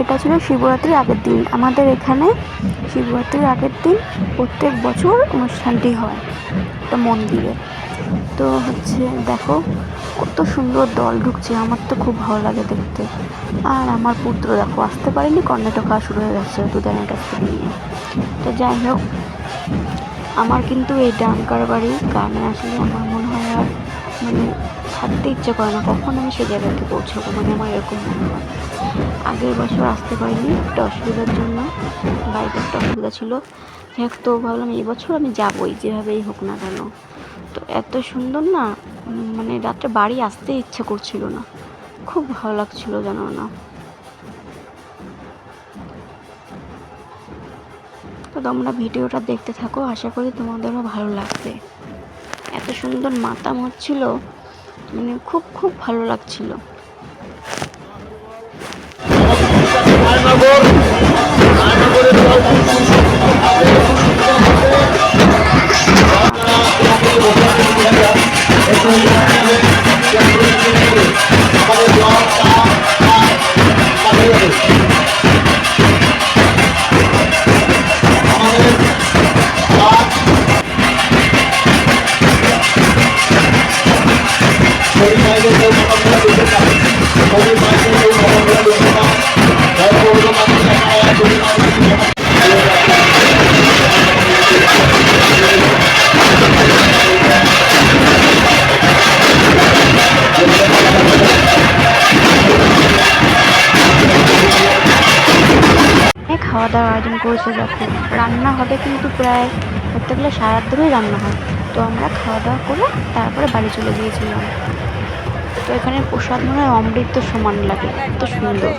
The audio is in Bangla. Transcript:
এটা ছিল শিবরাত্রির আগের দিন। আমাদের এখানে শিবরাত্রির আগের দিন প্রত্যেক বছর অনুষ্ঠানটি হয় একটা মন্দিরে। তো হচ্ছে দেখো, কত সুন্দর দল ঢুকছে, আমার তো খুব ভালো লাগে দেখতে। আর আমার পুত্র দেখো, আসতে পারেনি, কর্ণাটক খাওয়া শুরু হয়ে গেছে দুদানের কাছ থেকে নিয়ে। তো যাই হোক, আমার কিন্তু এই ডাঙ্কার বাড়ি, গ্রামে আসলে আমার মনে হয় আর মানে ছাড়তে ইচ্ছে করে না। কখন আমি সেই জায়গাতে পৌঁছাবো? মানে আমার এরকম মনে হয়। আগের বছর আসতে পারিনি, একটা অসুবিধার জন্য। বাড়িতে একটা অসুবিধা ছিল। যাই তো ভাবলাম এই বছর আমি যাবোই, যেভাবেই হোক না কেন। তো এত সুন্দর না মানে রাত্রে বাড়ি আসতে ইচ্ছে করছিল না। খুব ভালো লাগছিল, জানো না। তো তোমরা ভিডিওটা দেখতে থাকো, আশা করি তোমাদেরও ভালো লাগবে। সুন্দর মাতাম হচ্ছিল মানে খুব খুব ভালো লাগছিল। অনেক খাওয়া দাওয়ার আয়োজন করেছে দেখো রান্না হবে কিন্তু প্রায় ধরতে গেলে ধরেই রান্না হয়। তো আমরা খাওয়া দাওয়া করে তারপরে বাড়ি চলে গিয়েছিলাম। তো এখানে প্রসাদ মনে হয় অমৃত সমান লাগে এত সুন্দর।